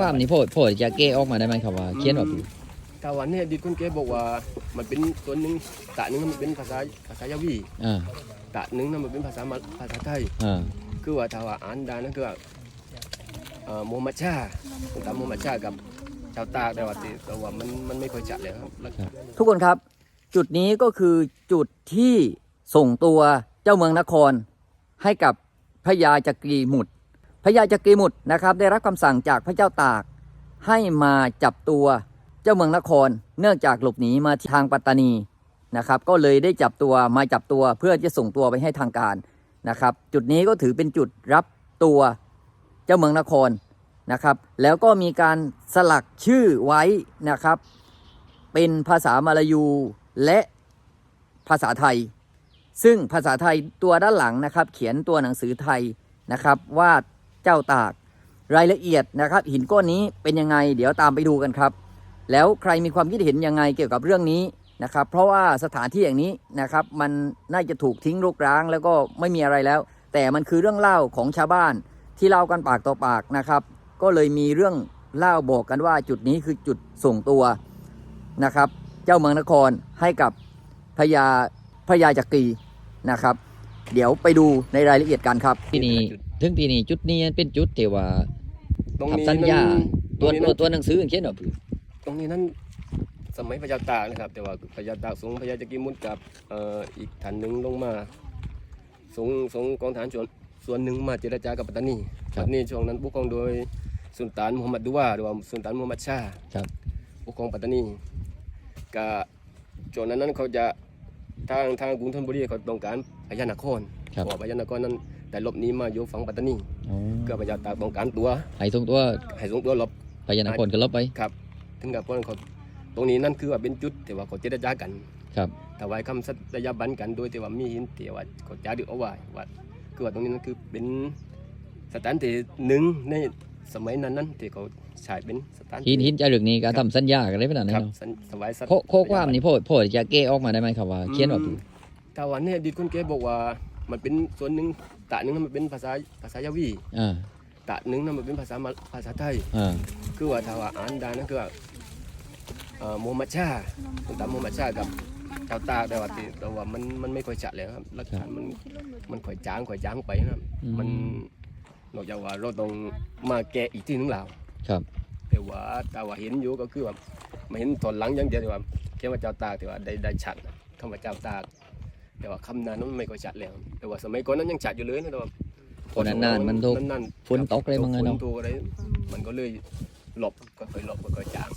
ความนี้พ่อพ่อจะแก้ออกมาได้ไหมครับว่าเขียนว่าตาวันเนี่ยดิดคนแกบอกว่ามันเป็นส่วนหนึ่งตะหนึ่งมันเป็นภาษาภาษายาวีอ่าตะหนึ่งนั้นมันเป็นภาษามาภาษาไทยอ่าคือว่าถ้าว่าอ่านได้นั่นคือว่าเอ่อโมฮัมหมัดชาตามโมฮัมหมัดชากับชาวตากแต่ว่าติแต่ว่ามันมันไม่ค่อยจัดเลยครับแล้วทุกคนครับ จุดนี้ก็คือจุดที่ส่งตัวเจ้าเมืองนครให้กับพระยาจักรีหมุด พระยาจักรีมุดนะครับได้รับคำสั่งจากพระเจ้าตาก ให้มาจับตัวเจ้าเมืองนคร เนื่องจากหลบหนีมาทางปัตตานีนะครับ ก็เลยได้จับตัวมาจับตัวเพื่อจะส่งตัวไปให้ทางการนะครับ จุดนี้ก็ถือเป็นจุดรับตัวเจ้าเมืองนครนะครับ แล้วก็มีการสลักชื่อไว้นะครับ เป็นภาษามาลายูและภาษาไทย ซึ่งภาษาไทยตัวด้านหลังนะครับ เขียนตัวหนังสือไทยนะครับว่า เจ้าตาก รายละเอียดนะครับ หินก้อนนี้เป็นยังไง เดี๋ยวตามไปดูกันครับ แล้วใครมีความคิดเห็นยังไงเกี่ยวกับเรื่องนี้นะครับ เพราะว่าสถานที่อย่างนี้นะครับมันน่าจะถูกทิ้งรกร้างแล้วก็ไม่มีอะไรแล้ว แต่มันคือเรื่องเล่าของชาวบ้านที่เล่ากันปากต่อปากนะครับ ก็เลยมีเรื่องเล่าบอกกันว่าจุดนี้คือจุดส่งตัวนะครับ เจ้าเมืองนครให้กับพญาพญาจักรีนะครับ เดี๋ยวไปดูในรายละเอียดกันครับที่นี่ ถึงที่นี่จุดนี้เป็นจุดที่ว่าตรงนี้ทำสัญญานั้นตัวตรงนี้ตัวนั้นตัวหนังสือเขียนว่าตรงนี้นั้นสมัยพระเจ้าตากนะครับ แต่ว่าพระเจ้าตากส่งพระยาจักรีมุดกับเอ่ออีกฐานหนึ่งลงมาส่งส่งกองฐานส่วนส่วนหนึ่งมาเจรจากับปัตตานีปัตตานีช่วงนั้นปกครองโดยสุลต่านมูฮัมหมัดดูวาหรือว่าสุลต่านมูฮัมหมัดชาครับปกครองปัตตานีกับช่วงนั้นนั้นเขาจะทางทางกรุงธนบุรีเขาต้องการพญานครครับเพราะว่าพญานครนั้น แต่หลบหนีมาอยู่ฝั่งปัตตานีอ๋อก็พระเจ้าตากต้องการตัวให้ทรงตัวให้ส่งตัวหลบพญานครก็ลบไป ครับถึงกับว่าเขาตรงนี้นั่นคือว่าเป็นจุดที่ว่าเขาเจรจากันครับ ถวายคำสัตยาบันกันโดยที่ว่ามีหินที่ว่าเขาจารึกเอาไว้ว่าคือว่าตรงนี้นั่นคือเป็นสถานที่หนึ่งในสมัยนั้นนั้นที่เขาใช้เป็นสถานหินที่หินจารึกนี้ก็ทำสัญญากันได้ขนาดนั้ครันบเนาะสัญถวายสัตโคโคความนี้พ่อพ่อจะแก้ออกมาได้ไหมครับว่าเขียนว่า อืมถ้าวันนี้ดิดคุณแกบอกว่ามันเป็นส่วนหนึ่ง ตะหนึ่งนั้นมันเป็นภาษาภาษายาวีอ่าตะหนึ่งนั้นมันเป็นภาษามาภาษาไทยอ่าคือว่าถ้าว่าอ่านได้นั่นคือว่าเอ่อโมฮัมหมัดชาตามโมฮัมหมัดชากับชาวตากแต่ว่าติแต่ว่ามันมันไม่ค่อยชัดเลยครับหลักฐานมันมันค่อยจางค่อยจางไปนะครับอืมันนอกจากว่าเราต้องมาแกะอีกที่หนึงแล้วครับ แต่ว่าแต่ว่าเห็นอยู่ก็คือว่าไม่เห็นตอนหลังอยังเดียวแต่ว่าแค่ว่าเจ้าตากแต่ว่าได้ได้ชัดนะคำว่าเจ้าตาก แต่ว่าคำนั้นมันไม่ค่อยชัดแล้ว แต่ว่าสมัยก่อนนั้นยังชัดอยู่เลยนะแต่ว่าคนนานๆมันถูกนานๆฝนตกอะไรบางไงฝนเนาะตกอะไรมันก็เลยหลบก็ค่อยหลบก็ค่อยจาง